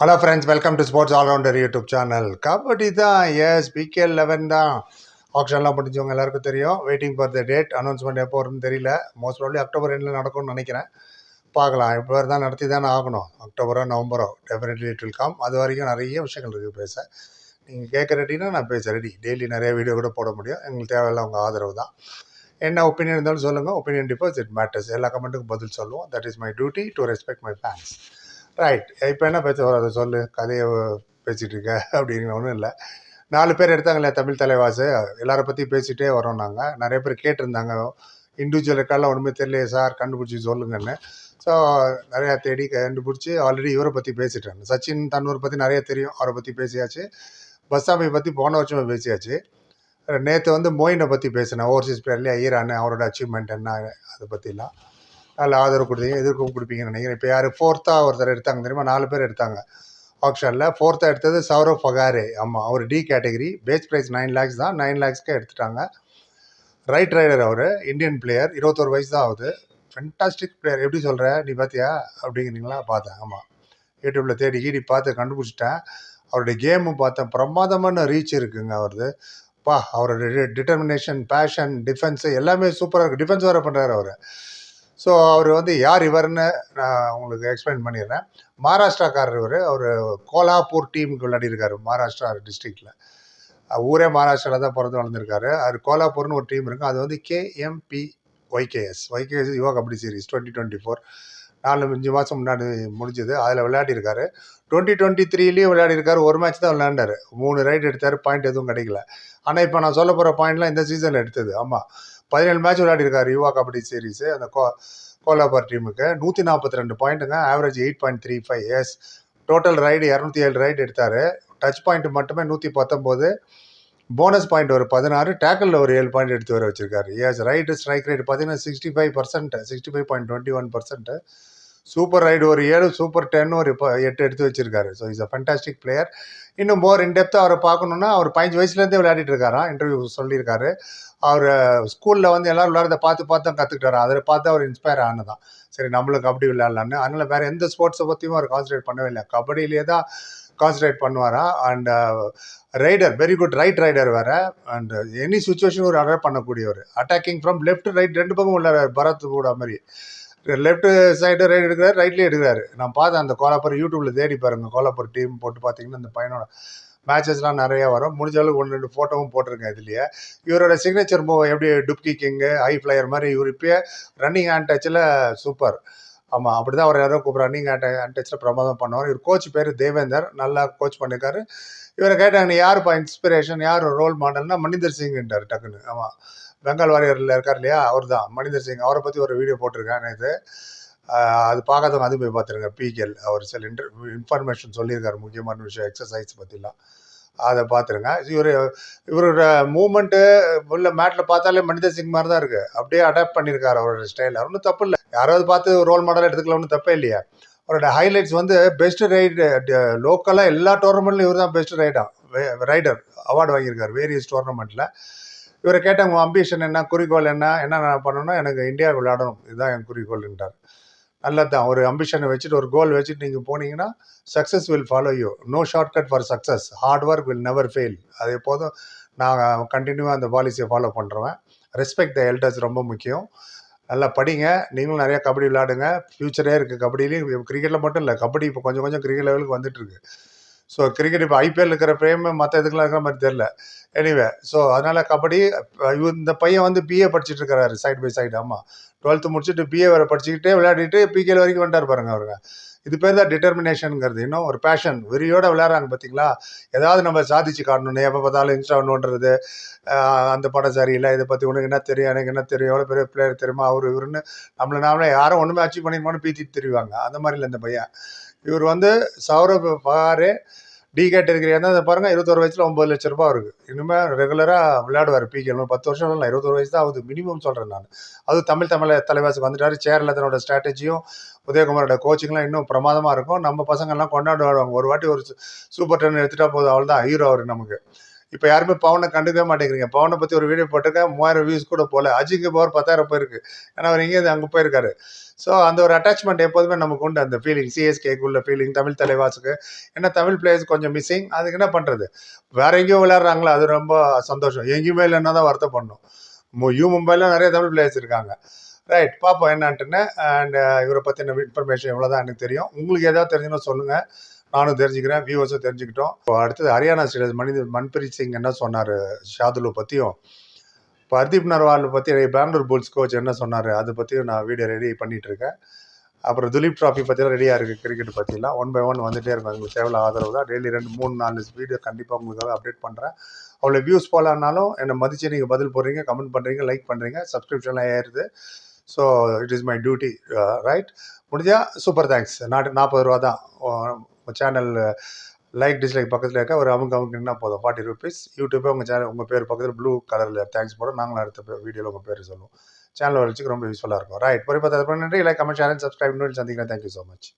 Hello friends welcome to sports allrounder YouTube channel kabaddi தான். Yes PKL eleven தான். ஆப்ஷன்லாம் முடிஞ்சவங்க எல்லாருக்கும் தெரியும். Waiting for the date announcement எப்போ வரும்னு தெரியல. மோஸ்ட் ப்ராப்ளி அக்டோபர் ரெண்டில் நடக்கும்னு நினைக்கிறேன். பார்க்கலாம். இப்போ தான் நடத்தி தானே ஆகணும். அக்டோபரோ நவம்பரோ டெஃபினெட்லி இட் வில் கம் அது வரைக்கும் நிறைய விஷயங்கள் இருக்குது பேச. நீங்கள் கேட்க ரெடினா நான் பேச ரெடி டெய்லி நிறைய வீடியோ கூட போட முடியும். எங்களுக்கு தேவையில்ல உங்கள் ஆதரவு தான். என்ன ஒப்பீனியன் இருந்தாலும் சொல்லுங்கள் ஒப்பீனியன் டிஃபர்ஸ் இட் மேட்டர்ஸ் எல்லா கமெண்ட்டுக்கும் பதில் சொல்லுவோம். That is my duty to respect my fans right இப்போ என்ன பேச வர அதை சொல்லு. கதையை பேசிகிட்டு இருக்க. அப்படிங்கிற ஒன்றும் இல்லை. நாலு பேர் எடுத்தாங்களே தமிழ் தலைவாசு. எல்லாரை பற்றி பேசிகிட்டே வரோம் நாங்கள் நிறைய பேர் கேட்டிருந்தாங்க. இண்டிவிஜுவல் ரெக்கார்ட்லாம் ஒன்றுமே தெரியலையே சார் கண்டுபிடிச்சி சொல்லுங்கன்னு. ஸோ நிறையா தேடி கண்டுபிடிச்சி ஆல்ரெடி இவரை பற்றி பேசிட்டேன் சச்சின் தன்னூரை பற்றி நிறைய தெரியும். அவரை பற்றி பேசியாச்சு. பஸ்ஸாமியை பற்றி போன வருஷமே பேசியாச்சு. நேற்று வந்து மோயினை பற்றி பேசினேன். ஓவர்சீஸ் பிளேயர்லேயே ஈரான். அவரோட அச்சீவ்மெண்ட் என்ன? அதை பற்றிலாம் நல்ல ஆதரவு கொடுத்தீங்க எதிர்ப்பு கொடுப்பீங்கன்னு நினைக்கிறேன். இப்போ யார் ஃபோர்த்தாக ஒருத்தர் எடுத்தாங்க தெரியுமா? நாலு பேர் எடுத்தாங்க. ஆப்ஷனில் ஃபோர்த்தாக எடுத்தது சௌரவ் ஃபகாரே ஆமாம் அவர் D category base price nine lakhs தான் நைன் லேக்ஸ்க்கு எடுத்துட்டாங்க. ரைட் ரைடர் அவர் இந்தியன் பிளேயர் இருபத்தோரு வயசு தான் ஆகுது. ஃபென்டாஸ்டிக் பிளேயர் எப்படி சொல்கிற நீ பார்த்தியா அப்படிங்கிறீங்களா? பார்த்தேன். ஆமாம் யூடியூப்பில் தேடி கீடி பார்த்து கண்டுபிடிச்சிட்டேன். அவருடைய கேமும் பார்த்தேன். பிரமாதமான ரீச் இருக்குங்க அவரது. பா அவரோட டிட்டர்மினேஷன் பேஷன் டிஃபென்ஸு எல்லாமே சூப்பராக இருக்குது டிஃபென்ஸ் வேறு பண்ணுறாரு அவர். ஸோ அவர் வந்து யார் இவர்னு நான் உங்களுக்கு எக்ஸ்பிளைன் பண்ணிடுறேன். மகாராஷ்டிராக்காரர் இவர். அவர் கோலாப்பூர் டீமுக்கு விளையாடிருக்காரு மகாராஷ்டிரா டிஸ்ட்ரிக்டில் ஊரே மகாராஷ்டிராவில் தான் பிறந்து வளர்ந்துருக்காரு. அவர் கோலாப்பூர்னு ஒரு டீம் இருக்கும் அது வந்து KMP YKS YKS Yuva kabaddi series twenty twenty four நாலு அஞ்சு மாதம் முன்னாடி முடிஞ்சது. அதில் விளையாடிருக்காரு டுவெண்ட்டி டுவெண்ட்டி த்ரீலேயும் விளையாடிருக்காரு ஒரு மேட்ச் தான் விளையாண்டார். மூணு ரைட் எடுத்தார். பாயிண்ட் எதுவும் கிடைக்கல. ஆனால் இப்போ நான் சொல்ல போகிற பாயிண்ட்லாம் இந்த சீசனில் எடுத்தது. ஆமாம் பதினேழு மேட்ச் விளையாடிருக்காரு யுவா கபடி சீரீஸு அந்த கோ கோலாபர் டீமுக்கு. நூற்றி நாற்பத்தி ரெண்டு பாயிண்ட்டுங்க average eight point three five yes total raid இரநூத்தி ஏழு ரைடு எடுத்தார். டச் பாயிண்ட் மட்டுமே நூற்றி பத்தொம்போது. போனஸ் பாயிண்ட் ஒரு பதினாறு. டேக்கிளில் ஒரு ஏழு பாயிண்ட் எடுத்து வர வச்சிருக்காரு. எஸ் ரைடு ஸ்ட்ரைக் ரேட் பார்த்தீங்கன்னா sixty five percent sixty five point twenty one percent super raid ஒரு ஏழு சூப்பர் டென் ஒரு இப்போ எட்டு எடுத்து வச்சிருக்காரு. So is a fantastic player இன்னும் மோர் இன்டெப்த்தாக அவரை பார்க்கணுன்னா அவர் பதினஞ்சு வயசுலேருந்தே விளையாடிட்டு இருக்காராம் இன்டர்வியூ சொல்லியிருக்காரு. அவர் ஸ்கூலில் வந்து எல்லோரும் விளையாடுறத பார்த்து பார்த்து தான் கற்றுக்கிட்டாரு அதை பார்த்து அவர் இன்ஸ்பயர் ஆனதான். சரி நம்மளும் கபடி விளையாடலான்னு அதனால் வேறு எந்த ஸ்போர்ட்ஸை பற்றியும் அவர் கான்சன்ட்ரேட் பண்ணவே இல்லை. கபடியிலே தான் கான்சன்ட்ரேட் பண்ணுவாரா? And raider very good right raider வேறு. அண்ட் எனி சுச்சுவேஷன் ஒரு அடாப்ட் பண்ணக்கூடியவர். அட்டாக்கிங் ஃப்ரம் லெஃப்ட் ரைட் ரெண்டு பக்கம் உள்ள பரத் கூட மாதிரி. லெஃப்ட் சைடு ரைட் எடுக்கிறாரு ரைட்லேயே எடுக்கிறாரு. நான் பார்த்தேன் அந்த கோலாப்பூர் யூடியூப்பில் தேடி பாருங்கள் கோலாப்பூர் டீம் போட்டு பார்த்தீங்கன்னா அந்த பையனோட மேட்சஸ்லாம் நிறையா வரும். முடிஞ்ச அளவுக்கு ஒன்று ரெண்டு ஃபோட்டோவும் போட்டிருக்கேன் இதுலேயே. இவரோட சிக்னேச்சர் மூவ் எப்படி டுப்கி கிங்கு ஹை ஃப்ளையர் மாதிரி இவர் இப்போயே ரன்னிங் ஹேண்ட் டச்சில் சூப்பர் ஆமாம் அப்படி தான் அவர் யாரோ கூப்பிட்ற ரன்னிங் ஹேண்ட் ஹேண்ட் டச்சில் பிரமாதம் பண்ணுவார். இவர் கோச் பேர் தேவேந்தர். நல்லா கோச் பண்ணியிருக்காரு இவரை கேட்டாங்க யாருப்பா இன்ஸ்பிரேஷன் யார் ரோல் மாடல்னா மணிந்தர் சிங்ன்றார் டக்குன்னு. ஆமாம் பெங்கால் வாரியரில் இருக்கார் இல்லையா? அவர் தான் மனிதர் சிங் அவரை பற்றி ஒரு வீடியோ போட்டிருக்கேன் நேற்று அது பார்க்காதவங்க அது போய் பார்த்துருங்க. பிகேல் அவர் சில இன்டர் இன்ஃபர்மேஷன் சொல்லியிருக்காரு. முக்கியமான விஷயம் எக்ஸசைஸ் பற்றிலாம் அதை பார்த்துருங்க. இவர் இவரோட மூமெண்ட்டு உள்ள மேட்டில் பார்த்தாலே மனிதர் சிங் மாதிரி தான் இருக்குது அப்படியே அடாப்ட் பண்ணியிருக்காரு அவரோட ஸ்டைல் ஒன்றும் தப்பு இல்லை. யாராவது பார்த்து ரோல் மாடல் எடுத்துக்கலாம் ஒன்றும் தப்பே இல்லையா. அவரோட ஹைலைட்ஸ் வந்து பெஸ்ட் ரைடு லோக்கலாக எல்லா டோர்னமெண்ட்லையும் இவர் தான் பெஸ்ட் ரைடாக ரைடர் அவார்டு வாங்கியிருக்காரு. வேரியஸ் டோர்னமெண்ட்டில் இவரை கேட்டாங்க அம்பிஷன் என்ன குறிக்கோள் என்ன என்ன நான் பண்ணணும்னா எனக்கு இந்தியா விளையாடணும். இதுதான் என் குறிக்கோள்ன்றார். நல்லா தான் ஒரு அம்பிஷனை வச்சுட்டு ஒரு கோல் வச்சுட்டு நீங்கள் போனீங்கன்னா success will follow you no shortcut for success hard work will never fail அது எப்போதும் நான் கண்டினியூவாக அந்த பாலிசியை ஃபாலோ பண்ணுறேன் ரெஸ்பெக்ட் த எல்டர்ஸ் ரொம்ப முக்கியம். நல்லா படிங்க. நீங்களும் நிறையா கபடி விளையாடுங்க. ஃப்யூச்சரே இருக்குது கபடியிலையும் கிரிக்கெட்டில் மட்டும் இல்லை கபடி இப்போ கொஞ்சம் கொஞ்சம் கிரிக்கெட் லெவலுக்கு வந்துட்டுருக்கு ஸோ கிரிக்கெட் இப்போ ஐபிஎல் இருக்கிற பிரேம் மற்ற இதுக்கெலாம் இருக்கிற மாதிரி தெரில எனிவே ஸோ அதனால் கபடி இந்த பையன் வந்து பிஏ படிச்சுட்டு இருக்கிறாரு சைடு பை சைடு ஆமாம் டுவெல்த்து முடிச்சுட்டு பிஏ வேறு படிச்சுக்கிட்டே விளையாடிட்டு பிகேல வரைக்கும் வந்துட்டார் பாருங்க அவருங்க இது பேர் தான் டிட்டர்மினேஷனுங்கிறது இன்னும் ஒரு பேஷன் வெறியோட விளையாடுறாங்க பார்த்தீங்களா ஏதாவது நம்ம சாதிச்சு காட்டணும் எப்போ பார்த்தாலும் இன்ஸ்டா ஒன்றுன்றது அந்த படம் சரியில்லை இதை பற்றி உனக்கு என்ன தெரியும் எனக்கு என்ன தெரியும் எவ்வளோ பெரிய பிளேயர் தெரியுமா அவர் இவருன்னு நம்மளை நாமளே யாரும் ஒன்றுமே அச்சீவ் பண்ணிருமான்னு பீத்தி தெரிவாங்க. அந்த மாதிரி இல்லை இந்த பையன். இவர் வந்து சௌரப் பகாரே டி கேட்டகரியாக இருந்தால் அதை பாருங்கள் இருபத்தொரு வயசில் ஒம்பது லட்ச ரூபா இருக்குது இனிமேல் ரெகுலராக விளையாடுவார் பிகே பத்து வருஷம் இல்லை இருபத்தொரு வயசு தான் ஆகுது மினிமம் சொல்கிறேன் நான். அது தமிழ் தமிழ தலைவாசுக்கு வந்துட்டார். சேரில் தன்னோட ஸ்ட்ராட்டஜியும் உதயகுமாரோட கோச்சிங்லாம் இன்னும் பிரமாதமாக இருக்கும். நம்ம பசங்கள்லாம் கொண்டாடுவாங்க. ஒரு வாட்டி ஒரு சூப்பர் டென் எடுத்துட்டா போதும் அவள் தான் ஹீரோ அவர் நமக்கு. இப்போ யாருமே பவனை கண்டுக்கவே மாட்டேங்கிறீங்க. பவனை பற்றி ஒரு வீடியோ போட்டிருக்கேன் மூவாயிரம் வியூஸ் கூட போகல. அஜிக்கு பவர் பத்தாயிரம் போயிருக்கு. ஏன்னா அவர் எங்கேயும் அங்கே போயிருக்காரு. ஸோ அந்த ஒரு அட்டாச்மெண்ட் எப்போதுமே நமக்கு உண்டு அந்த ஃபீலிங் சிஎஸ்கேக்குள்ள ஃபீலிங் தமிழ் தலைவாசுக்கு. ஏன்னா தமிழ் பிளேயர்ஸ் கொஞ்சம் மிஸ்ஸிங் அதுக்கு என்ன பண்ணுறது வேற எங்கேயோ விளையாடுறாங்களோ? அது ரொம்ப சந்தோஷம். எங்கேயுமே இல்லைன்னா தான் வருத்தம் பண்ணும் மு- யூ மும்பையில் நிறைய தமிழ் பிளேயர்ஸ் இருக்காங்க. ரைட் பார்ப்போம் என்னன்ட்டுன்னு. அண்ட் இவரை பற்றின இன்ஃபர்மேஷன் இவ்வளோ தான் எனக்கு தெரியும். உங்களுக்கு எதாவது தெரிஞ்சுன்னா சொல்லுங்கள் நானும் தெரிஞ்சுக்கிறேன் வியூவர்ஸும் தெரிஞ்சுக்கிட்டோம். இப்போ அடுத்தது ஹரியானா ஸ்டேட் மனித மன்பிரீத் சிங் என்ன சொன்னார்? ஷாதுலு பற்றியும் இப்போ ஹர்தீப் நர்வால் பற்றி பெங்களூர் புல்ஸ் கோச் என்ன சொன்னார்? அதை பற்றியும் நான் வீடியோ ரெடி பண்ணிகிட்டு இருக்கேன் அப்புறம் துலீப் ட்ராஃபி பற்றிலாம் ரெடியாக இருக்குது கிரிக்கெட் பற்றிலாம் ஒன் பை ஒன் வந்துட்டே இருக்கும். எங்களுக்கு தேவையில்ல ஆதரவு தான். டெய்லி ரெண்டு மூணு நாலு வீடியோ கண்டிப்பாக உங்களுக்காக அப்டேட் பண்ணுறேன் அவ்வளோ வியூஸ் போகலான்னாலும் என்னை மதித்து நீங்கள் பதில் போடுறீங்க கமெண்ட் பண்ணுறீங்க லைக் பண்ணுறீங்க சப்ஸ்கிரிப்ஷன்லாம் ஏறுது. So it is my duty right முடிஞ்சா சூப்பர் தேங்க்ஸ் நாட்டு நாற்பது ரூபா தான். சேனல் லைக் டிஸ்லைக் பக்கத்தில் இருக்க? ஒரு அவங்க அவங்க போதும். ஃபார்ட்டி ருபீஸ் யூடியூப்பே உங்கள் சேனல் உங்கள் பேர் பக்கத்தில் ப்ளூ கலரில் தேங்க்ஸ் போட நாங்களும் அடுத்த வீடியோவில் உங்கள் பேர் சொல்லுவோம். சேனல் வச்சுக்கு ரொம்ப யூஸ்ஃபுல்லாக இருக்கும். ரைட் பொறுப்பாக நன்றி. லைக் கமெண்ட் சேனல் சப்ஸ்கிரைப் சந்திக்கிறேன். Thank you so much